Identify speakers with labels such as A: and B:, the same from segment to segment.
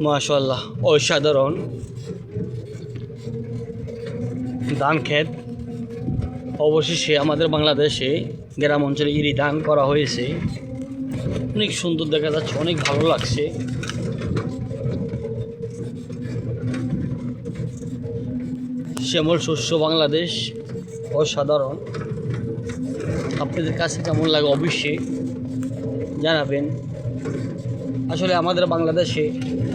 A: মাশাল্লাহ অসাধারণ। ধান ক্ষেত, অবশেষে আমাদের বাংলাদেশে গ্রাম অঞ্চলে ইরি ধান করা হয়েছে। অনেক সুন্দর দেখা যাচ্ছে, অনেক ভালো লাগছে। শ্যামল শস্য বাংলাদেশ, অসাধারণ। আপনাদের কাছে কেমন লাগে অবশ্যই জানাবেন। আসলে আমাদের বাংলাদেশে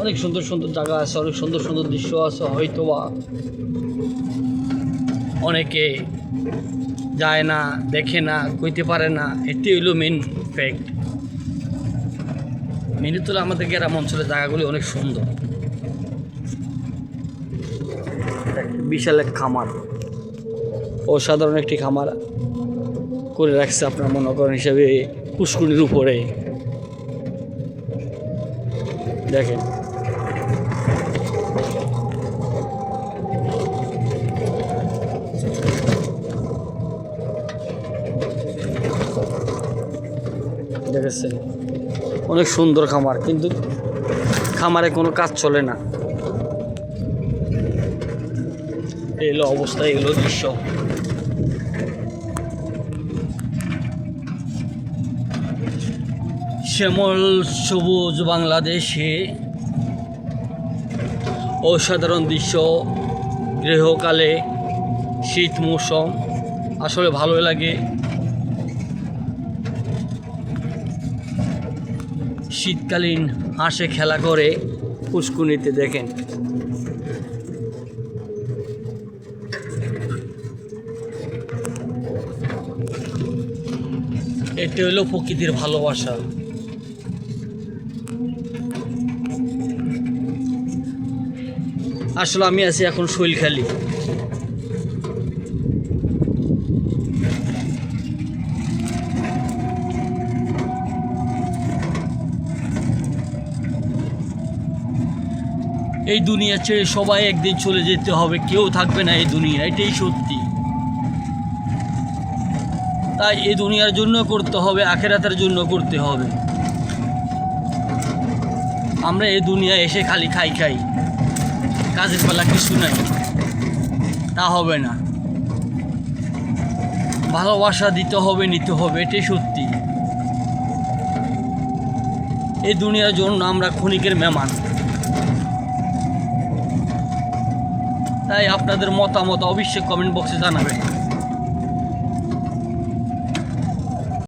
A: অনেক সুন্দর সুন্দর জায়গা আছে, অনেক সুন্দর সুন্দর দৃশ্য আছে হয়তো বা অনেকে যায় না, দেখে না, কইতে পারে না, এটি হইল মেন ফ্যাক্ট মেনে আমাদের গ্রাম অঞ্চলের জায়গাগুলি অনেক সুন্দর। বিশাল এক খামার। অসাধারণ একটি খামার করে রাখছে আপনার মনে করেন হিসাবে পুষ্কুনির উপরে। দেখেন। দেখেছেন? অনেক সুন্দর খামার, কিন্তু খামারে কোনো কাজ চলে না। এলো অবস্থা, এগুলো দৃশ্য। শ্যামল সবুজ বাংলাদেশে অসাধারণ দৃশ্য, গৃহকালে শীত মৌসুম, আসলে ভালো লাগে। শীতকালীন হাঁসে খেলা করে পুষ্কুনিতে দেখেন। এটি হলো প্রকৃতির ভালোবাসা। আসলে আমি আছি এখন শৈলখালি। এই দুনিয়া ছেড়ে সবাই একদিন চলে যেতে হবে, কেউ থাকবে না এই দুনিয়া এটাই সত্যি। তাই এই দুনিয়ার জন্য করতে হবে, আখেরাতের জন্য করতে হবে। আমরা এই দুনিয়ায় এসে খালি খাই খাই। কাজের পালা কিছু নাই। তা হবে না। ভালোবাসা দিতে হবে, নিতে হবে, এটাই সত্যি। এই দুনিয়ার জন্য আমরা ক্ষণিকের মেহমান। তাই আপনাদের মতামত অবশ্যই কমেন্ট বক্সে জানাবেন।